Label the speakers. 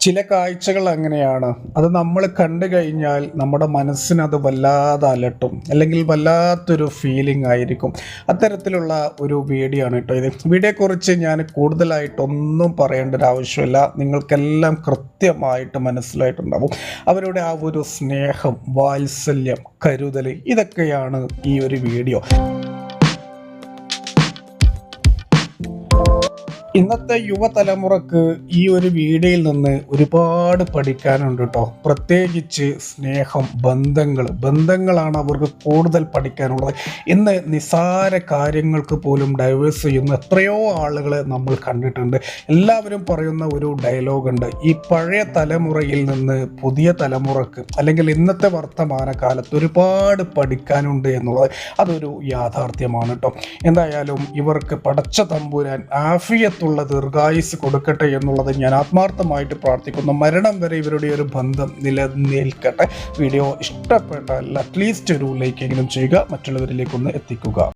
Speaker 1: ചില കാഴ്ചകൾ അങ്ങനെയാണ് അത് നമ്മൾ കണ്ടു കഴിഞ്ഞാൽ നമ്മുടെ മനസ്സിനത് വല്ലാതെ അലട്ടും. അല്ലെങ്കിൽ വല്ലാത്തൊരു ഫീലിംഗ് ആയിരിക്കും. അത്തരത്തിലുള്ള ഒരു വീഡിയോ ആണ് കേട്ടോ ഇത്. വീഡിയോയെക്കുറിച്ച് ഞാൻ കൂടുതലായിട്ടൊന്നും പറയേണ്ട ഒരു ആവശ്യമില്ല. നിങ്ങൾക്കെല്ലാം കൃത്യമായിട്ട് മനസ്സിലായിട്ടുണ്ടാവും. അവരുടെ ആ ഒരു സ്നേഹം വാത്സല്യം കരുതൽ ഇതൊക്കെയാണ് ഈ ഒരു വീഡിയോ ഇന്നത്തെ യുവതലമുറക്ക് ഈ ഒരു വീഡിയോയിൽ നിന്ന് ഒരുപാട് പഠിക്കാനുണ്ട് കേട്ടോ പ്രത്യേകിച്ച് സ്നേഹം ബന്ധങ്ങൾ ബന്ധങ്ങളാണ് അവർക്ക് കൂടുതൽ പഠിക്കാനുള്ളത്. ഇന്ന് നിസാര കാര്യങ്ങൾക്ക് പോലും ഡൈവേഴ്സ് ചെയ്യുന്ന എത്രയോ ആളുകളെ നമ്മൾ കണ്ടിട്ടുണ്ട്. എല്ലാവരും പറയുന്ന ഒരു ഡയലോഗുണ്ട്. ഈ പഴയ തലമുറയിൽ നിന്ന് പുതിയ തലമുറയ്ക്ക് അല്ലെങ്കിൽ ഇന്നത്തെ വർത്തമാനകാലത്ത് ഒരുപാട് പഠിക്കാനുണ്ട് എന്നുള്ളത് അതൊരു യാഥാർത്ഥ്യമാണ് കേട്ടോ എന്തായാലും ഇവർക്ക് പടച്ച തമ്പുരാൻ ആഫിയത്തുള്ള ദീർഘായുസ് കൊടുക്കട്ടെ എന്നുള്ളത് ഞാൻ ആത്മാർത്ഥമായിട്ട് പ്രാർത്ഥിക്കുന്നു. മരണം വരെ ഇവരുടെ ഒരു ബന്ധം നിലനിൽക്കട്ടെ. വീഡിയോ ഇഷ്ടപ്പെട്ടാൽ അറ്റ്ലീസ്റ്റ് ഒരു ലൈക്കെങ്കിലും ചെയ്യുക. മറ്റുള്ളവരിലേക്കൊന്ന് എത്തിക്കുക.